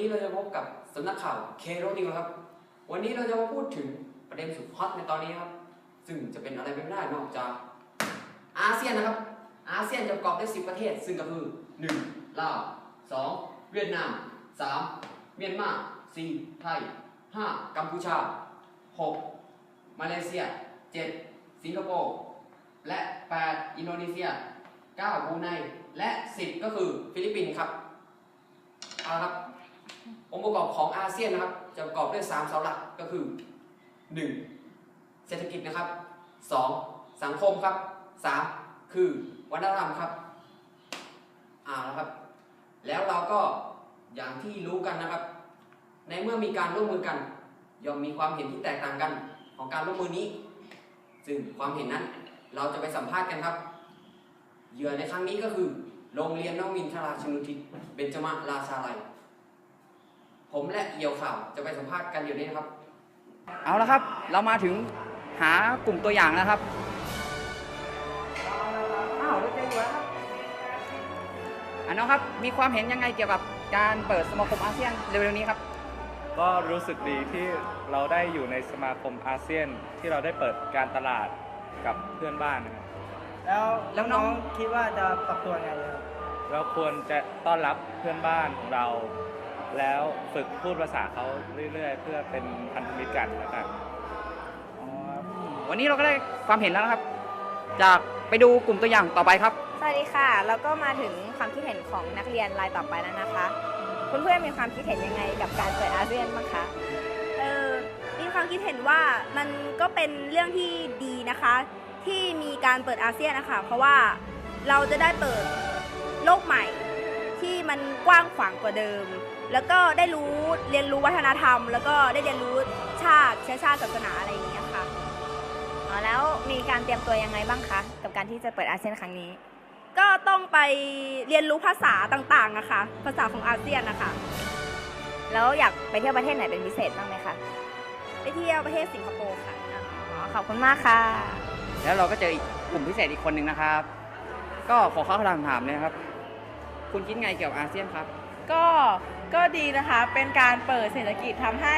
วันนี้เราจะพบกับสำนักข่าวเคโรนิวครับ วันนี้เราจะมาพูดถึงประเด็นสุดฮอตในตอนนี้ครับ ซึ่งจะเป็นอะไรไม่ได้นอกจากอาเซียนนะครับ อาเซียนจะประกอบด้วย10 ประเทศ ซึ่งก็คือ 1. ลาว 2. เวียดนาม 3. เมียนมา 4. ไทย 5. กัมพูชา 6. มาเลเซีย 7. สิงคโปร์และ 8. อินโดนีเซีย 9. บรูไน และ 10 ก็คือฟิลิปปินส์ครับเอาครับ องค์ประกอบของอาเซียนนะครับ จะประกอบด้วย3เสาหลักก็คือ 1. เศรษฐกิจนะครับ 2. สังคมครับ 3. คือวัฒนธรรมครับเอาละครับ แล้วเราก็อย่างที่รู้กันนะครับ ในเมื่อมีการร่วมมือกัน ย่อมมีความเห็นที่แตกต่างกันของการร่วมมือนี้ ซึ่งความเห็นนั้นเราจะไปสัมภาษณ์กันครับ เหยื่อในครั้งนี้ก็คือ โรงเรียนนวินทราชนุทิศเบญจมาราชาลัย ผมและเอี่ยวข่าวจะไปสัมภาษณ์กันเดี๋ยวนี้นะครับ เอาละครับ เรามาถึงหากลุ่มตัวอย่างนะครับอ้าวเราเจออยู่แล้วครับอะน้องครับมีความเห็นยังไงเกี่ยวกับการเปิดสมาคมอาเซียนเร็วๆนี้ครับ ก็รู้สึกดีที่เราได้อยู่ในสมาคมอาเซียนที่เราได้เปิดการตลาดกับเพื่อนบ้านนะครับแล้วแล้วน้น้อองงคิดว่าจะปรับตัวยังไงดีครับเราควรจะต้อนรับเพื่อนบ้านของเรา แล้วฝึกพูดภาษาเขาเรื่อยๆ เพื่อเป็นพันธมิตรกันแล้วกัน อ๋อวันนี้เราก็ได้ความเห็นแล้วนะครับ จากไปดูกลุ่มตัวอย่างต่อไปครับ สวัสดีค่ะ แล้วก็มาถึงความคิดเห็นของนักเรียนรายต่อไปแล้วนะคะเพื่อนๆมีความคิดเห็นยังไงกับการเปิดอาเซียนบ้างคะ เออมีความคิดเห็นว่ามันก็เป็นเรื่องที่ดีนะคะ ที่มีการเปิดอาเซียนนะคะ เพราะว่าเราจะได้เปิดโลกใหม่ ที่มันกว้างขวางกว่าเดิม แล้วก็ได้รู้เรียนรู้วัฒนธรรม แล้วก็ได้เรียนรู้ชาติเชื้อชาติศาสนาอะไรอย่างเงี้ยค่ะอ๋อแล้วมีการเตรียมตัวยังไงบ้างคะกับการที่จะเปิดอาเซียนครั้งนี้ ก็ต้องไปเรียนรู้ภาษาต่างๆนะคะภาษาของอาเซียนนะคะแล้วอยากไปเที่ยวประเทศไหนเป็นพิเศษบ้างไหมคะไปเที่ยวประเทศสิงคโปร์ค่ะอ๋อขอบคุณมากค่ะ แล้วเราก็เจออีกกลุ่มพิเศษอีกคนหนึ่งนะครับ ก็ขอเข้าคำถามเลยนะครับ คุณคิดไงเกี่ยวกับอาเซียนครับ ก็ก็ดีนะคะเป็นการเปิดเศรษฐกิจทำให้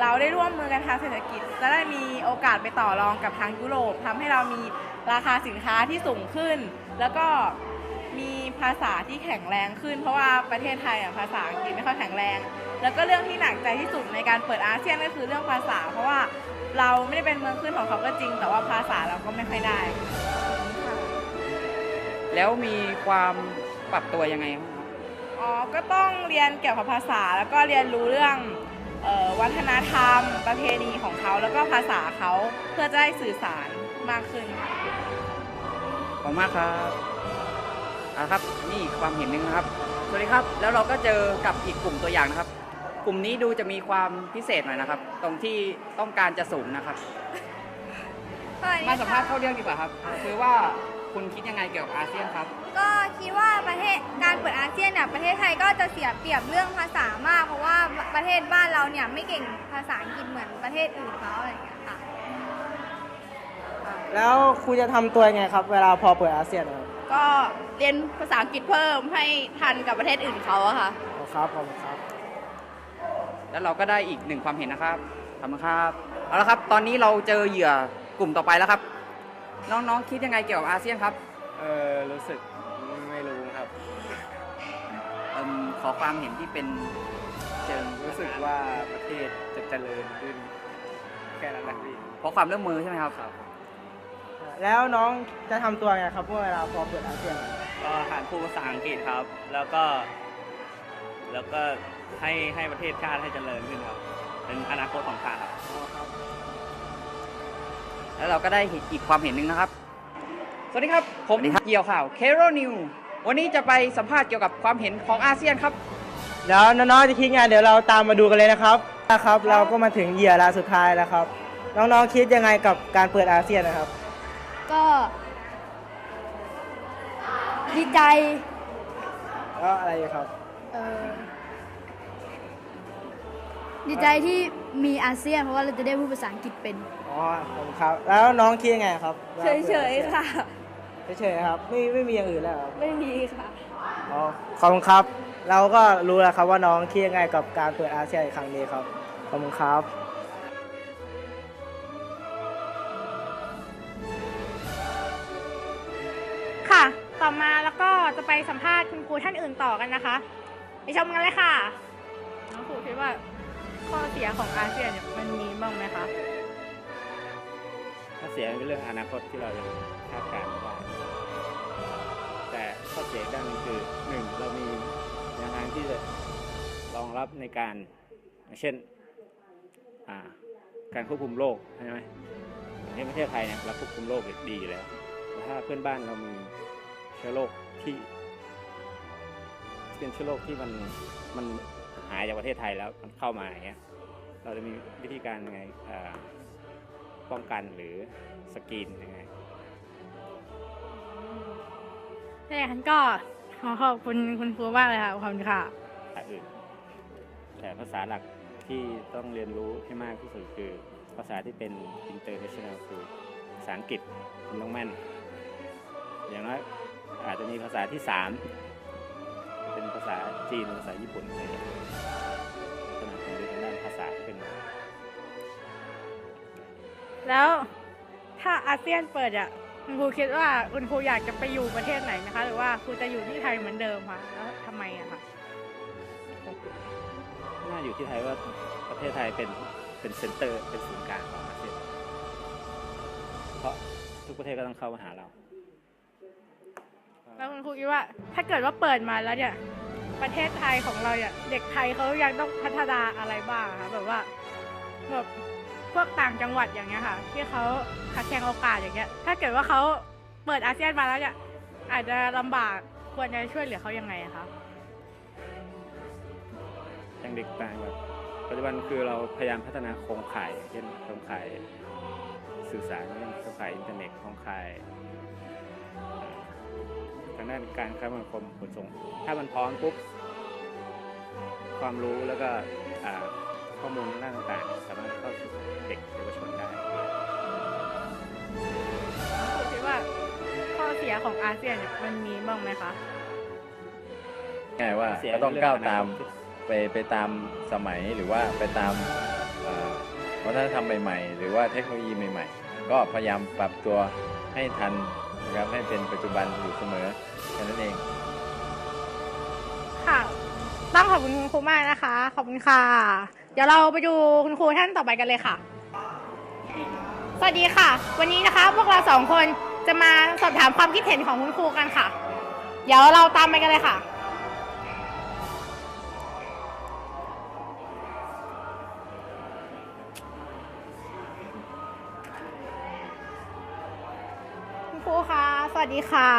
เราได้ร่วมมือกันทางเศรษฐกิจ จะได้มีโอกาสไปต่อรองกับทางยุโรปทำให้เรามีราคาสินค้าที่สูงขึ้น แล้วก็มีภาษาที่แข็งแรงขึ้น เพราะว่าประเทศไทยอะภาษาอังกฤษไม่ค่อยแข็งแรง แล้วก็เรื่องที่หนักใจที่สุดในการเปิดอาเซียนก็คือเรื่องภาษา เพราะว่าเราไม่ได้เป็นเมืองขึ้นของเขาก็จริง แต่ว่าภาษาเราก็ไม่ค่อยได้ แล้วมีความปรับตัวยังไงบ้างครับ อ๋อ ก็ต้องเรียนเกี่ยวกับภาษาแล้วก็เรียนรู้เรื่องเออวัฒนธรรม ประเพณีของเขาแล้วก็ภาษาเขาเพื่อจะได้สื่อสารมากขึ้นค่ะ ขอบคุณมากครับเอาละครับนี่อีกความเห็นหนึ่งนะครับ สวัสดีครับแล้วเราก็เจอกับอีกกลุ่มตัวอย่างนะครับ กลุ่มนี้ดูจะมีความพิเศษหน่อยนะครับ ตรงที่ต้องการจะสูงนะครับ มาสัมภาษณ์เข้าเรื่องดีกว่าครับ คือว่า คุณคิดยังไงเกี่ยวกับอาเซียนครับ ก็คิดว่าประเทศการเปิดอาเซียนเนี่ยประเทศไทยก็จะเสียเปรียบเรื่องภาษามาก เพราะว่าประเทศบ้านเราเนี่ยไม่เก่งภาษาอังกฤษเหมือนประเทศอื่นเขาอะไรอย่างเงี้ยค่ะ แล้วครูจะทำตัวยังไงครับ เวลาพอเปิดอาเซียนนะครับก็เรียนภาษาอังกฤษเพิ่มให้ทันกับประเทศอื่นเขาอะค่ะ ขอบครับขอบคุณครับ แล้วเราก็ได้อีกหนึ่งความเห็นนะครับขอบคุณครับ เอาละครับ ตอนนี้เราเจอเหยื่อกลุ่มต่อไปแล้วครับ น้องๆคิดยังไงเกี่ยวกับอาเซียนครับ เออรู้สึกไม่รู้ครับ เอิ่มขอความเห็นที่เป็นเชิงรู้สึกว่าประเทศจะเจริญขึ้น แค่นั้นแหละพี่เพราะความร่วมมือใช่ไหมครับแล้วน้องจะทำตัวยังไงครับเมื่อเวลาพอเปิดอาเซียนก็หัดพูดภาษาอังกฤษครับ แล้วก็ แล้วก็ให้ให้ประเทศชาติให้เจริญขึ้นครับ เป็นอนาคตของชาติครับ แล้วเราก็ได้อีกความเห็นหนึ่งนะครับ สวัสดีครับ ผมเกี่ยวข่าวเคโรนิววันนี้จะไปสัมภาษณ์เกี่ยวกับความเห็นของอาเซียนครับเดี๋ยวน้องๆจะคิดไงเดี๋ยวเราตามมาดูกันเลยนะครับนะครับ เราก็มาถึงเหยื่อรายสุดท้ายแล้วครับ น้องๆคิดยังไงกับการเปิดอาเซียนนะครับ ก็ดีใจแล้วอะไรอีกครับ เออดีใจที่ มีอาเซียนเพราะว่าเราจะได้พูดภาษาอังกฤษเป็น อ๋อขอบคุณครับ แล้วน้องคิดยังไงครับวลาปิดอาเฉซียนๆค่ะ เฉยๆครับ ไม่ไม่มีอย่างอื่นแล้วเหรอไม่มีค่ะ อ๋อขอบคุณครับ เราก็รู้แล้วครับว่าน้องคิดยังไงกับการเปิดอาเซียนครั้งนี้ครับ ขอบคุณครับค่ะ ต่อมาแล้วก็จะไปสัมภาษณ์คุณครูท่านอื่นต่อกันนะคะ ไปชมกันเลยค่ะ น้องครูคิดว่า ข้อเสียของอาเซียนเนี่ยมันมีบ้างไหมคะข้อเสียเป็นเรื่องอนาคตที่เรายังคาดการณ์ไม่ได้แต่ข้อเสียด้านหนึงคือหนึ่งเรามีแนวทางที่จะรองรับในการเช่นการควบคุมโรคใช่ไหมอย่างเช่นประเทศไทยเนี่ยเราควบคุมโรคดีอยู่แล้วแต่ถ้าเพื่อนบ้านเรามีเชื้อโรคที่เป็นเชื้อโรคที่มันมัน หายจากประเทศไทยแล้วมันเข้ามาอย่างเงี้ยเราจะมีวิธีการยังไงอ่าป้องกันหรือสกรีนยังไงถ้าอย่างนั้นก็ขอขอบคุณคุณครูมากเลยค่ะขอบคุณค่ะภาษาอื่นแต่ภาษาหลักที่ต้องเรียนรู้ให้มากที่สุดคือ ภาษาที่เป็น international คือภาษาอังกฤษคุณต้องแม่น อย่างน้อยอาจจะมีภาษาที่สามเป็นภาษาจีนภาษาญี่ปุ่นอะไรอย่างเงี้ยางด้านภาษาขึ้นมาแล้วถ้าอาเซียนเปิดอะคุณครูคิดว่าคุณครูอยากจะไปอยู่ประเทศไหนไหมคะ หรือว่าครูจะอยู่ที่ไทยเหมือนเดิมคะแล้วทำไมอะคะน่าอยู่ที่ไทยว่าประเทศไทยเป็นเป็นเซ็นเตอร์เป็นศูนย์กลางของอาเซียนเพราะทุกประเทศก็ต้องเข้ามาหาเรา แล้วคุณครูคิดว่า ถ้าเกิดว่าเปิดมาแล้วเนี่ย ประเทศไทยของเราเนี่ยเด็กไทยเขายังต้องพัฒนาอะไรบ้างคะแบบว่าแบบพวกต่างจังหวัดอย่างเงี้ยค่ะ ที่เขาขาดแคลนโอกาสอย่างเงี้ย ถ้าเกิดว่าเขาเปิดอาเซียนมาแล้วเนี่ยอาจจะลำบากควรจะช่วยเหลือเขายังไงอะคะอย่างเด็กต่างแบบปัจจุบันคือเราพยายามพัฒนาโครงข่ายอย่างเช่นโครงข่ายสื่อสารโครงข่ายอินเทอร์เน็ตโครงข่ายางด้านการคมนาคมขนส่ง ถ้ามันพร้อมปุ๊บความรู้แล้วก็อ่าข้อมูลด้านต่างๆสามารถเข้าสู่เด็กเยาวชนได้ผมคิดว่าข้อเสียของอาเซียนเนี่ยมันมีบ้างไหมคะง่ายว่าเสียก็ต้องเรื่องก้าวอนาคตตามไปไปตามสมัยหรือว่าไปตามเอ่อวัฒนธรรมใหม่ๆ หรือว่าเทคโนโลยีใหม่ ๆ ก็พยายามปรับตัวให้ทัน นะครับให้เป็นปัจจุบันอยู่เสมอแค่นั้นเอง ค่ะ ต้องขอบคุณคุณครูมากนะคะ ขอบคุณค่ะ เดี๋ยวเราไปดูคุณครูท่านต่อไปกันเลยค่ะ สวัสดีค่ะ วันนี้นะคะพวกเราสองคนจะมาสอบถามความคิดเห็นของคุณครูกันค่ะ เดี๋ยวเราตามไปกันเลยค่ะ วัสดีค่ะ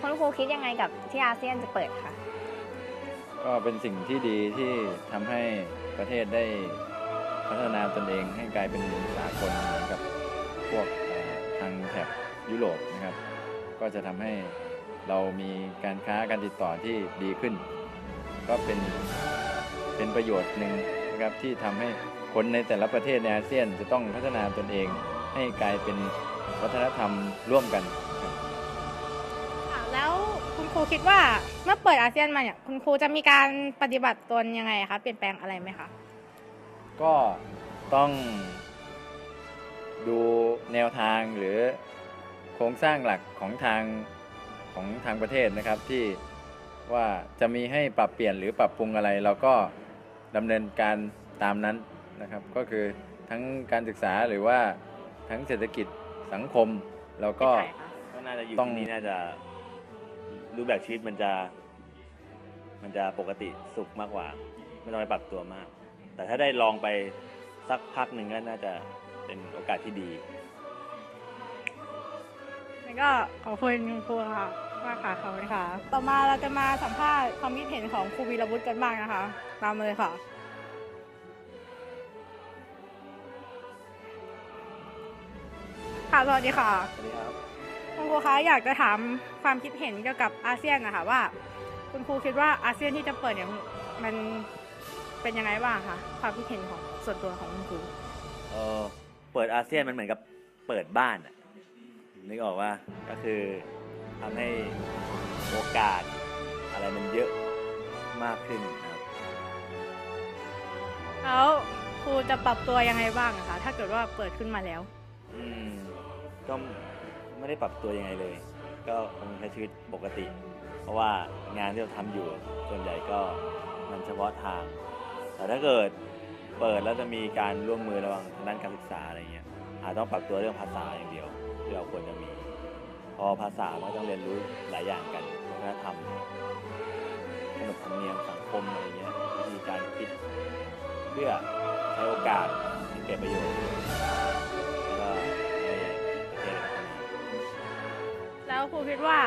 คุณครูคิดยังไงกับที่อาเซียนจะเปิดคะก็เป็นสิ่งที่ดีที่ทำให้ประเทศได้พัฒนาตนเองให้กลายเป็นสากลเหมือนกับพวกทางแถบยุโรปนะครับ ก็จะทำให้เรามีการค้าการติดต่อที่ดีขึ้น ก็เป็นเป็นประโยชน์หนึ่งนะครับที่ทำให้คนในแต่ละประเทศในอาเซียนจะต้องพัฒนาตนเอง ให้กลายเป็นวัฒนธรรมร่วมกันครับค่ะแล้วคุณครูคิดว่าเมื่อเปิดอาเซียนมาเนี่ยคุณครูจะมีการปฏิบัติตนยังไงคะเปลี่ยนแปลงอะไรไหมคะก็ต้องดูแนวทางหรือโครงสร้างหลักของทางของทางประเทศนะครับที่ ว่าจะมีให้ปรับเปลี่ยนหรือปรับปรุงอะไร เราก็ดำเนินการตามนั้นนะครับ ก็คือทั้งการศึกษาหรือว่าทั้งเศรษฐกิจสังคมเราก็ ก็น่าจะอยู่ต้อง ที่นี่น่าจะรูปแบบชีวิตมันจะ มันจะปกติสุขมากกว่า ไม่ต้องไปปรับตัวมาก แต่ถ้าได้ลองไปสักพักหนึ่งก็น่าจะเป็นโอกาสที่ดี แล้วก็ขอบคุณคุณครูค่ะ มากค่ะขอบคุณค่ะ ต่อมาเราจะมาสัมภาษณ์ความคิดเห็นของครูวีรวุฒิกันบ้างนะคะ ตามมาเลยค่ะ ค่ะสวัสดีค่ะสวัสดีครับคุณครูคะอยากจะถามความคิดเห็นเกี่ยวกับอาเซียนนะคะว่า คุณครูคิดว่าอาเซียนที่จะเปิดเนี่ยมันเป็นยังไงบ้างคะความคิดเห็นของส่วนตัวของคุณครูเออเปิดอาเซียนมันเหมือนกับเปิดบ้านอะนึกออกว่าก็คือ ทำให้โอกาสอะไรมันเยอะมากขึ้นนะครับ แล้วครูจะปรับตัวยังไงบ้างอะคะถ้าเกิดว่าเปิดขึ้นมาแล้ว อืมก็ไม่ได้ปรับตัวยังไงเลย ก็คงใช้ชีวิตปกติ เพราะว่างานที่เราทำอยู่ส่วนใหญ่ก็มันเฉพาะทาง แต่ถ้าเกิดเปิดแล้วจะมีการร่วมมือระหว่างทางด้านการศึกษาอะไรเงี้ยอาจต้องปรับตัวเรื่องภาษาอย่างเดียวที่เราควรจะมีเพ อภาษามันก็ต้องเรียนรู้หลายอย่างกันวัฒนธรรมขนบธรรมเนียมสังคมอะไรเงี้ยวิธีการคิดเพื่อใช้โอกาสที่เกิดประโยชน์แล้วก็ให้ประเทศพัฒนาแล้วครูคิดว่า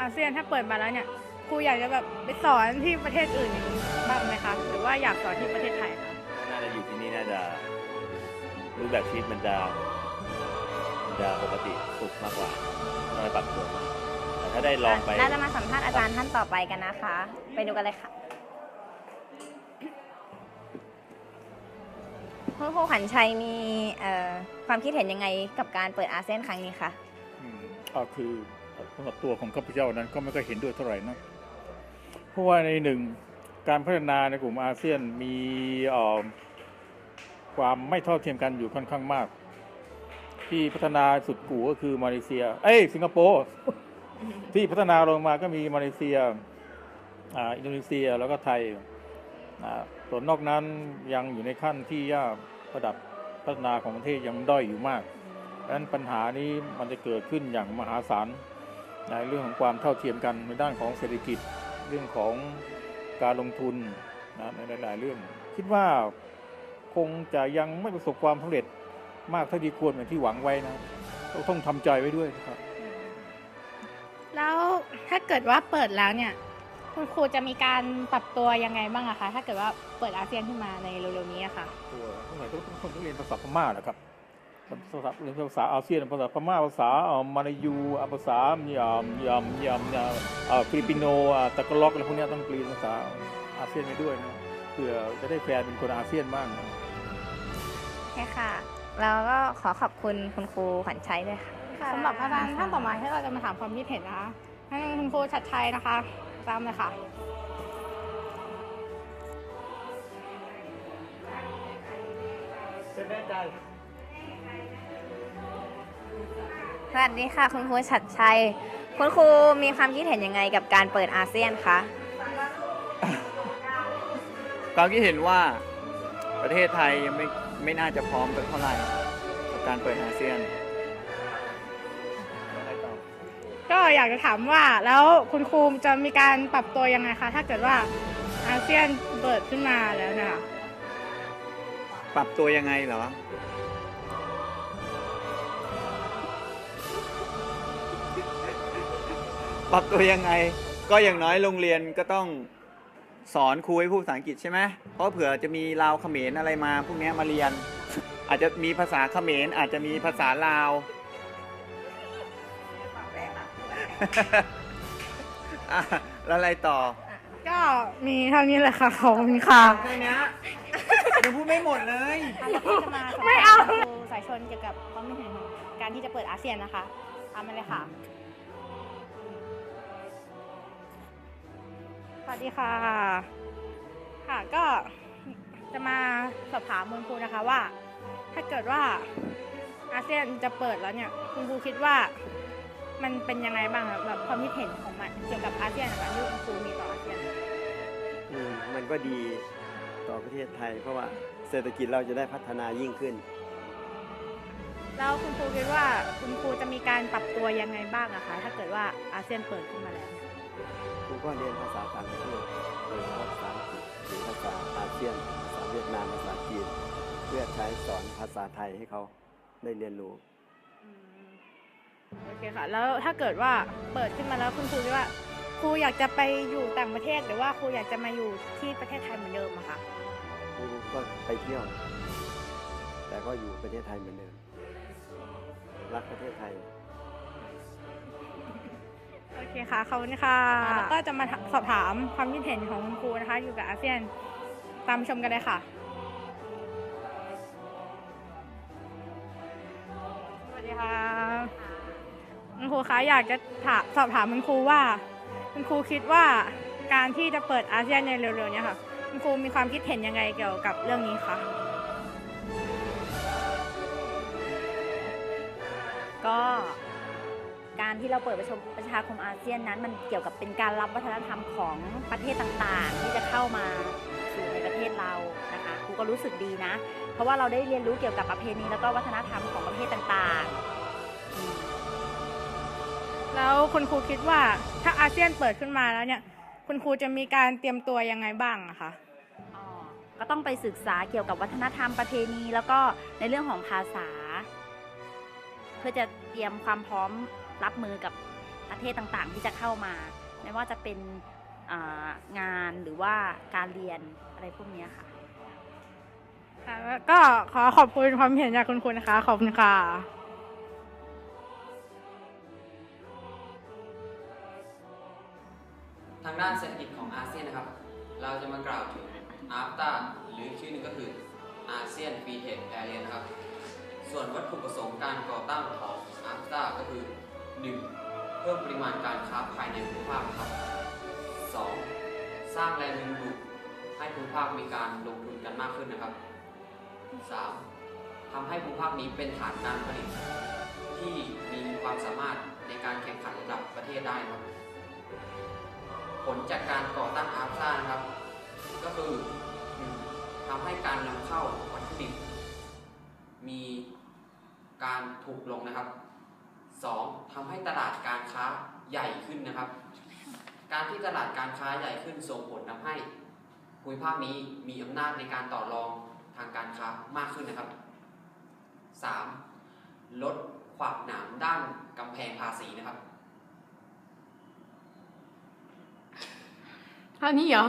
อาเซียนถ้าเปิดมาแล้วเนี่ยครูอยากจะแบบไปสอนที่ประเทศอื่นอย่างนี้บ้างไหมคะหรือว่าอยากสอนที่ประเทศไทยคะน่าจะอยู่ที่นี่น่าจะรูปแบบชีวิตมันจะมัน จะปกติสุขมากกว่าต้องไปปรับตัวมากแต่ถ้าได้ลองไปน่าจะมาสัมภาษณ์อาจารย์ท่านต่อไปกันนะคะ ไปดูกันเลยค่ะคุณครูขวัญชัยมีเอ่อความคิดเห็นยังไงกับการเปิดอาเซียนครั้งนี้คะอืมก็คือสำหรับตัวของข้าพเจ้านั้นก็ไม่ค่อยเห็นด้วยเท่าไหร่นะเพราะว่าในหนึ่งการพัฒนาในกลุ่มอาเซียนมีเอ่อความไม่เท่าเทียมกันอยู่ค่อนข้างมาก ที่พัฒนาสุดกูก็คือมาเลเซีย เอ้ยสิงคโปร์ที่พัฒนาลงมาก็มีมาเลเซียอินโดนีเซียแล้วก็ไทยส่วนนอกนั้นยังอยู่ในขั้นที่ยากระดับพัฒนาของประเทศยังด้อยอยู่มากดังนั้นปัญหานี้มันจะเกิดขึ้นอย่างมหาศาลในเรื่องของความเท่าเทียมกันในด้านของเศรษฐกิจเรื่องของการลงทุนนะในหลาย ๆ เรื่อง คิดว่าคงจะยังไม่ประสบความสำเร็จ มากเท่าที่ควรเหมือนที่หวังไว้นะต้องต้องทำใจไว้ด้วยนะครับ แล้วถ้าเกิดว่าเปิดแล้วเนี่ย คุณครูจะมีการปรับตัวยังไงบ้างอะคะ ถ้าเกิดว่าเปิดอาเซียนขึ้นมาในเร็วๆนี้อะค่ะตัวผู้ใหญ่ต้องคนต้องเรียนภาษาพม่านะครับภาษาเรียนภาษาอาเซียนภาษาพม่าภาษาเอ่อมาลายูอะภาษายามยามยามยามเอ่อฟิลิปปิโนอะตะกล็อกอะไรพวกเนี้ยต้องเรียนภาษาอาเซียนไปด้วยนะเพื่อจะได้แฟนเป็นคนอาเซียนบ้างนะโอเคค่ะ แล้วก็ขอขอบคุณคุณครูขวัญชัยด้วยค่ะ สำหรับอาจารย์ท่านต่อมาที่เราจะมาถามความคิดเห็นนะคะให้คุณครูชัดชัยนะคะ ตามเลยค่ะสวัสดีค่ะ คุณครูชัดชัย คุณครูมีความคิดเห็นยังไงกับการเปิดอาเซียนคะความคิดเห็นว่าประเทศไทยยังไม่ ไม่น่าจะพร้อมกันเท่าไหร่กับการเปิดอาเซียนก็อยากจะถามว่าแล้วคุณครูจะมีการปรับตัวยังไงคะ ถ้าเกิดว่าอาเซียนเปิดขึ้นมาแล้วนะคะปรับตัวยังไงเหรอ ปรับตัวยังไง ก็อย่างน้อยโรงเรียนก็ต้อง สอนครูให้พูดภาษาอังกฤษใช่ไหมเพราะเผื่อจะมีลาวเขมรอะไรมาพวกเนี้ยมาเรียน อาจจะมีภาษาเขมรอาจจะมีภาษาลาวอะแล้วอะไรต่อ ก็มีเท่านี้แหละค่ะขอบคุณค่ะแค่เนี้ยยังพูดไม่หมดเลยจะมาสัมไม่ภาเอาษณ์คุณครูสายชนเกี่ยวกับความคิดเห็นของการที่จะเปิดอาเซียนนะคะตามมาเลยค่ะ วัสดีค่ะ ค่ะก็จะมาสอบถามคุณครูนะคะว่า ถ้าเกิดว่าอาเซียนจะเปิดแล้วเนี่ยคุณครูคิดว่า มันเป็นยังไงบ้างคะแบบความคิดเห็นของมันเกี่ยวกับอาเซียนนะคะที่คุณครูมีต่ออาเซียนอืมมันก็ดีต่อประเทศไทย เพราะว่าเศรษฐกิจเราจะได้พัฒนายิ่งขึ้น แล้วคุณครูคิดว่าคุณครูจะมีการปรับตัวยังไงบ้างอะคะถ้าเกิดว่าอาเซียนเปิดขึ้นมาแล้วเนี่ยคุณ ก็เรียนภาษาต่างประเทศโดยเฉพาะภาษาอังกฤษหรือภาษาอาเซียน ภาษาเวียดนาม ภาษาจีน เพื่อใช้สอนภาษาไทยให้เขาได้เรียนรู้ โอเคค่ะ แล้วถ้าเกิดว่าเปิดขึ้นมาแล้วคุณครูคิดว่า ครูอยากจะไปอยู่ต่างประเทศ หรือว่าครูอยากจะมาอยู่ที่ประเทศไทยเหมือนเดิมอะคะครูก็ไปเที่ยว แต่ก็อยู่ประเทศไทยเหมือนเดิม รักประเทศไทย โอเคค่ะขอบคุณค่ะแล้วก็จะมาสอบถามความคิดเห็นของคุณครูนะคะ อยู่กับอาเซียนตามชมกันเลยค่ะสวัสดีค่ะคุณครูคะอยากจะถามสอบถามคุณครูว่า คุณครูคิดว่าการที่จะเปิดอาเซียนในเร็วๆนี้ค่ะคุณครูมีความคิดเห็นยังไงเกี่ยวกับเรื่องนี้คะก็ารที่เราเปิดประชมประชาคมอาเซียนนั้น มันเกี่ยวกับเป็นการรับวัฒนธรรมของประเทศต่างๆ ที่จะเข้ามาสู่ในประเทศเรานะคะครูก็รู้สึกดีนะ เพราะว่าเราได้เรียนรู้เกี่ยวกับประเพณีแล้วก็วัฒนธรรมของประเทศต่างๆอืมแล้วคุณครูคิดว่าถ้าอาเซียนเปิดขึ้นมาแล้วเนี่ยคุณครูจะมีการเตรียมตัวยังไงบ้างอะคะอ๋อก็ต้องไปศึกษาเกี่ยวกับวัฒนธรรมประเพณี แล้วก็ในเรื่องของภาษา เพื่อจะเตรียมความพร้อม รับมือกับประเทศต่างๆ ที่จะเข้ามา ไม่ว่าจะเป็นอ่างานหรือว่าการเรียนอะไรพวกเนี้ยค่ะค่ะแล้วก็ขอขอบคุณความเห็นจากคุณครูนะคะ ขอบคุณค่ะ ทางด้านเศรษฐกิจของอาเซียนนะครับ เราจะมากล่าวถึงอาฟตาหรือชื่อหนึงก็คืออาเซียนฟรีเทรดแอเรียนะครับ ส่วนวัตถุประสงค์การก่อตั้งของอาฟตาก็คือ 1. เพิ่มปริมาณการค้าภายในภูมิภาคครับ 2. สร้างแรงดึงดูดให้ภูมิภาคมีการลงทุนกันมากขึ้นนะครับ 3. ทำให้ภูมิภาคนี้เป็นฐานการผลิต ที่มีความสามารถในการแข่งขันระดับประเทศได้ครับ ผลจากการก่อตั้งอาร์ซ่านะครับ ก็คือหนึ่งทำให้การนำเข้าวัตถุดิบมีการถูกลงนะครับ 2. ทำให้ตลาดการค้าใหญ่ขึ้นนะครับ การที่ตลาดการค้าใหญ่ขึ้นส่งผลทำให้ภูมิภาคนี้มีอำนาจในการต่อรองทางการค้ามากขึ้นนะครับ 3. ลดขวากหนามด้านกำแพงภาษีนะครับอันนี้เหรอ